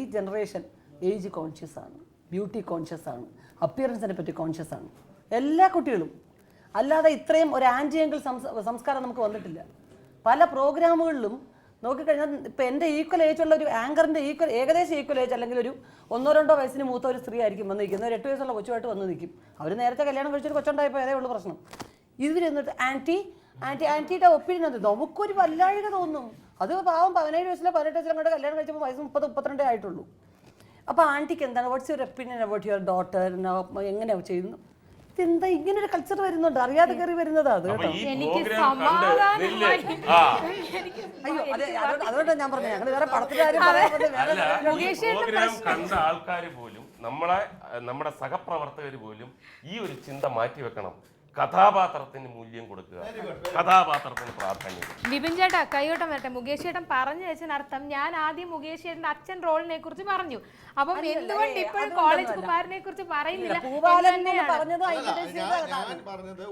ഈ generation age conscious ആണ് beauty conscious ആണ് അപ്പിയറൻസിനെ പറ്റി കോൺഷ്യസ് ആണ്. എല്ലാ കുട്ടികളും അല്ലാതെ ഇത്രയും ഒരു ആന്റി ആംഗിൾ സംസ്കാരം നമുക്ക് വന്നിട്ടില്ല. പല പ്രോഗ്രാമുകളിലും നോക്കിക്കഴിഞ്ഞാൽ ഇപ്പം എന്റെ ഈക്വൽ ഏജ് ഉള്ള ഒരു ആങ്കറിന്റെ ഈക്വൽ ഏകദേശം ഈക്വൽ ഏജ് അല്ലെങ്കിൽ ഒരു ഒന്നോ രണ്ടോ വയസ്സിന് മൂത്ത ഒരു സ്ത്രീ ആയിരിക്കും വന്ന് നിൽക്കുന്നത്. ഒരു എട്ട് വയസ്സുള്ള കൊച്ചുമായിട്ട് വന്ന് നിൽക്കും. അവർ നേരത്തെ കല്യാണം കഴിച്ചൊരു കൊച്ചുണ്ടായപ്പോൾ അതേ ഉള്ളൂ പ്രശ്നം. ഇവർ എന്നിട്ട് ആന്റി ആന്റി ആന്റിയുടെ ഒപ്പിടുന്നത്. അത് നമുക്കൊരു വല്ലാഴിക തോന്നും. അത് പാവം പതിനേഴ് വയസ്സിലോ പതിനെട്ട് വയസ്സിലെ അങ്ങോട്ട് കല്യാണം കഴിച്ചപ്പോൾ വയസ്സ് മുപ്പത് മുപ്പത്തിരണ്ടേ ആയിട്ടുള്ളൂ. അപ്പോൾ ആന്റിക്ക് എന്താണ്? What's your opinion about your daughter എങ്ങനെ ചെയ്യുന്നു ഇതെന്താ ഇങ്ങനെ ഒരു കൾച്ചർ വരുന്നുണ്ട്. അറിയാതെ കയറി വരുന്നതാ അത് കേട്ടോ. അയ്യോ അതെ അതുകൊണ്ട് അതുകൊണ്ടാണ് ഞാൻ പറഞ്ഞത്. ഞങ്ങൾ വേറെ പടത്തിന്റെ കാര്യം പ്രോഗ്രാം കണ്ട ആൾക്കാർ പോലും നമ്മളെ നമ്മുടെ സഹപ്രവർത്തകർ പോലും ഈ ഒരു ചിന്ത മാറ്റി വെക്കണം കഥാപാത്രത്തിന് മൂല്യം കൊടുക്കുക. കഥാപാത്രത്തിന് പ്രാധാന്യം വിപിൻ ചേട്ടാ കൈയോട്ടം വരട്ടെ. മുകേഷ് ചേട്ടൻ പറഞ്ഞു വെച്ചതിനർത്ഥം ഞാൻ ആദ്യം മുകേഷ് ചേട്ടന്റെ അച്ഛൻ റോളിനെ കുറിച്ച് പറഞ്ഞു. അപ്പം എന്തുകൊണ്ട് ഇപ്പോഴും കോളേജ് കുമാരനെ കുറിച്ച് പറയുന്നില്ല? ഞാൻ- ഞാൻ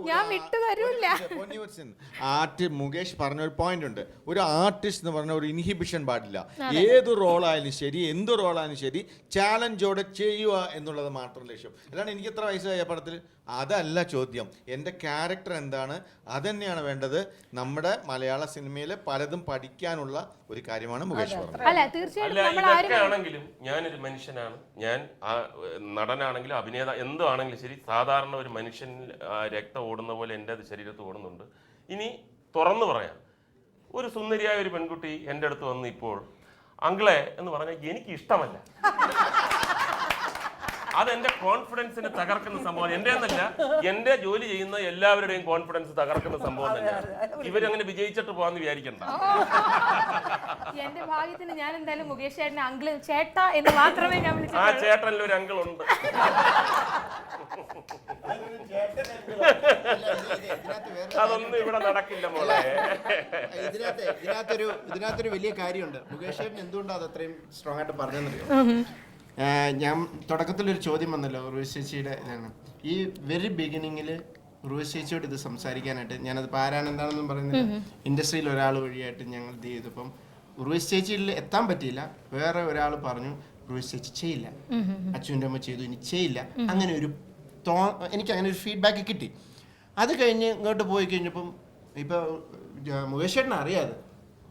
ഞാൻ വിട്ടു തരൂല്ല. പൊന്നിവത്സൻ, ആർട്ട് മുകേഷ് പറഞ്ഞ ഒരു പോയിന്റ് ഉണ്ട്. ഒരു ആർട്ടിസ്റ്റ് എന്ന് പറഞ്ഞ ഒരു ഇൻഹിബിഷൻ പാടില്ല. ഏത് റോളായാലും ശരി എന്ത് റോളായാലും ശരി ചാലഞ്ചോടെ ചെയ്യുക എന്നുള്ളത് മാത്രം ലക്ഷ്യം. അല്ലാണ്ട് എനിക്ക് എത്ര വയസ്സായ പടത്തിൽ അതല്ല ചോദ്യം. എന്റെ ക്യാരക്ടർ എന്താണ്? അതന്നെയാണ് വേണ്ടത്. നമ്മുടെ മലയാള സിനിമയിൽ പലതും പഠിക്കാനുള്ള ഒരു കാര്യമാണ് മുകേഷ് പറഞ്ഞത് ആണെങ്കിലും ഞാനൊരു മനുഷ്യനാണ്. ഞാൻ ആ, നടനാണെങ്കിലും അഭിനേത എന്തോ ആണെങ്കിലും ശരി സാധാരണ ഒരു മനുഷ്യൻ രക്തം ഓടുന്ന പോലെ എന്റെ ശരീരത്ത് ഓടുന്നുണ്ട്. ഇനി തുറന്നു പറയാം. ഒരു സുന്ദരിയായ ഒരു പെൺകുട്ടി എന്റെ അടുത്ത് വന്ന് ഇപ്പോൾ അങ്കിളെ എന്ന് പറഞ്ഞാൽ എനിക്ക് ഇഷ്ടമല്ല അതെന്റെ കോൺഫിഡൻസിന് തകർക്കുന്ന സംഭവം എന്റെ എന്നല്ല എന്റെ ജോലി ചെയ്യുന്ന എല്ലാവരുടെയും കോൺഫിഡൻസ് തകർക്കുന്ന സംഭവം തന്നെയാണ്. ഇവരങ്ങനെ വിജയിച്ചിട്ട് പോകാന്ന് വിചാരിക്കണ്ട. എന്റെ ഭാഗ്യത്തിന് ഞാൻ എന്തായാലും മുകേഷ് ചേട്ടനെ അങ്കിൾ ചേട്ട എന്ന് മാത്രമേ ഞാൻ ആ ചേട്ടനിൽ ഒരു അങ്കിൾ ഉണ്ട് അതൊന്നും ഇവിടെ നടക്കില്ല മോളെ. ഇതിനകത്ത് ഇതിനകത്തൊരു ഇതിനകത്തൊരു വലിയ കാര്യമുണ്ട്. മുകേഷ് ചേട്ടൻ എന്തുകൊണ്ടാണ് അത് അത്രയും സ്ട്രോങ് ആയിട്ട് പറഞ്ഞതെന്നറിയോ? ഞാൻ തുടക്കത്തിൽ ഒരു ചോദ്യം വന്നല്ലോ ഉർവശി ചേച്ചിയുടെ ഇതാണ്. ഈ വെരി ബിഗിനിങ്ങിൽ ഉർവശി ചേച്ചിയോട് ഇത് സംസാരിക്കാനായിട്ട് ഞാനത് ആരാണ് എന്താണെന്നും പറയുന്നത് ഇൻഡസ്ട്രിയിൽ ഒരാൾ വഴിയായിട്ട് ഞങ്ങൾ ഇത് ചെയ്തപ്പം ഉർവശി ചേച്ചിയിൽ എത്താൻ പറ്റിയില്ല. വേറെ ഒരാൾ പറഞ്ഞു ഉർവശി ചേച്ചി ചെയ്യില്ല. അച്ഛന്റെ അമ്മ ചെയ്തു ഇനി ചെയ്യില്ല. അങ്ങനെ ഒരു തോ എനിക്ക് അങ്ങനെ ഒരു ഫീഡ്ബാക്ക് കിട്ടി. അത് കഴിഞ്ഞ് ഇങ്ങോട്ട് പോയി കഴിഞ്ഞപ്പം ഇപ്പോൾ മുകേഷ് ചേട്ടനെ അറിയാതെ.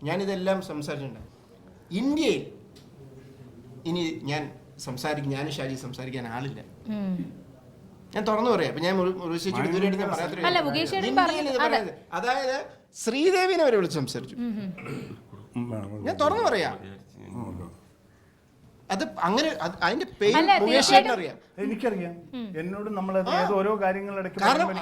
ഞാനിതെല്ലാം സംസാരിച്ചിട്ടുണ്ട്. ഇന്ത്യയിൽ ഇനി ഞാൻ സംസാരിക്കും ഞാനും ഷാജി സംസാരിക്കാൻ ആളില്ല. ഞാൻ തുറന്നു പറയാം. അപ്പൊ ഞാൻ മുറുകി ഇതുവരെയായിട്ട് ഞാൻ. പറയുന്നത്. അതായത് ശ്രീദേവിനെ വരെ വിളിച്ച് സംസാരിച്ചു. ഞാൻ തുറന്നു പറയാം. അത് അങ്ങനെ അതിന്റെ പേര് അറിയാം. എനിക്കറിയാം. എന്നോട് നമ്മൾ ഓരോ drop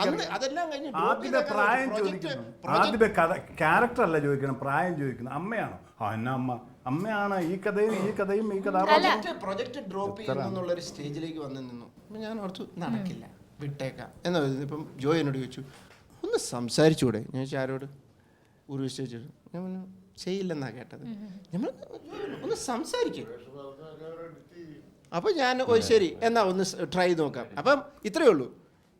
ആദ്യമേ പ്രായം ചോദിക്കുന്നു. ആദ്യമേ കഥ ക്യാരക്ടർ അല്ല ചോദിക്കണം പ്രായം ചോദിക്കുന്നു. അമ്മയാണോ? എന്നാ അമ്മ. അമ്മയാണ് ഈ കഥയും ഈ കഥയും ഈ കഥാപാത്രം പ്രൊജക്ട് പ്രൊജക്ട് ഡ്രോപ്പ് ചെയ്യുന്നു എന്നുള്ള ഒരു സ്റ്റേജിലേക്ക് വന്നു നിന്നു. അപ്പം ഞാൻ ഓർത്തു നടക്കില്ല വിട്ടേക്കാം. എന്ന് പറഞ്ഞു ഇപ്പം ജോയ് എന്നോട് ചോദിച്ചു ഒന്ന് സംസാരിച്ചൂടെ? ഞാൻ ചോദിച്ചു ആരോട്? ഒരു വിശ്വസിച്ചു. ഞാൻ പറഞ്ഞു ചെയ്യില്ലെന്നാ കേട്ടത്. നമ്മൾ ഒന്ന് സംസാരിക്കും. അപ്പോൾ ഞാൻ ഓ ശരി എന്നാ ഒന്ന് ട്രൈ ചെയ്ത് നോക്കാം. അപ്പം ഇത്രയേ ഉള്ളൂ.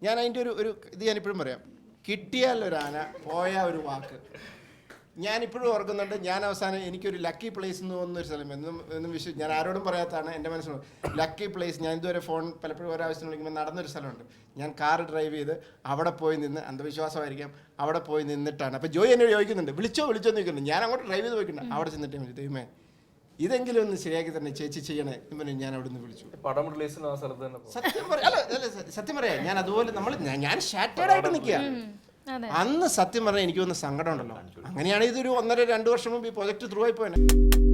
ഞാൻ അതിന്റെ ഒരു ഒരു ഇത് ഞാനിപ്പോഴും പറയാം. കിട്ടിയാൽ ഒരു ആന പോയാൽ ഒരു വാക്ക്. ഞാൻ ഇപ്പോഴും ഓർക്കുന്നുണ്ട് ഞാൻ അവസാനം എനിക്കൊരു ലക്കി പ്ലേസ് എന്ന് തോന്നുന്ന ഒരു സ്ഥലം. എന്നും എന്നും വിശ്വ ഞാൻ ആരോടും പറയാത്തതാണ് എന്റെ മനസ്സിൽ. ലക്കി പ്ലേസ് ഞാൻ ഇതുവരെ ഫോൺ പലപ്പോഴും ഓരോ ആവശ്യത്തിന് വിളിക്കുമ്പോൾ നടന്നൊരു സ്ഥലമുണ്ട്. ഞാൻ കാർ ഡ്രൈവ് ചെയ്ത് അവിടെ പോയി നിന്ന് അന്ധവിശ്വാസമായിരിക്കാം അവിടെ പോയി നിന്നിട്ടാണ്. അപ്പോൾ ജോയി എന്നെ ചോദിക്കുന്നുണ്ട് വിളിച്ചോ വിളിച്ചോ എന്ന് ചോദിക്കുന്നുണ്ട്. ഞാൻ അങ്ങോട്ട് ഡ്രൈവ് ചെയ്ത് പോയിട്ടുണ്ട്. അവിടെ ചെന്നിട്ട് ദൈവമേ ഇതെങ്കിലും ഒന്ന് ശരിയാക്കി തന്നെ ചേച്ചി ചെയ്യണേ എന്ന് പറഞ്ഞ് ഞാൻ അവിടെ നിന്ന് വിളിച്ചു. പടം റിലീസിന് ആ സ്ഥലത്ത് തന്നെ സത്യം പറയാം അല്ല അല്ല സത്യം പറയാം. ഞാൻ അതുപോലെ നമ്മൾ ഞാൻ ഷാറ്റേഡ് ആയിട്ട് നിൽക്കുക അന്ന് സത്യം പറഞ്ഞാൽ എനിക്ക് ഒന്ന് സങ്കടം ഉണ്ടല്ലോ അങ്ങനെയാണ് ഇതൊരു ഒന്നര രണ്ട് വർഷം മുമ്പ് ഈ പ്രൊജക്ട് ത്രൂ ആയി പോയത്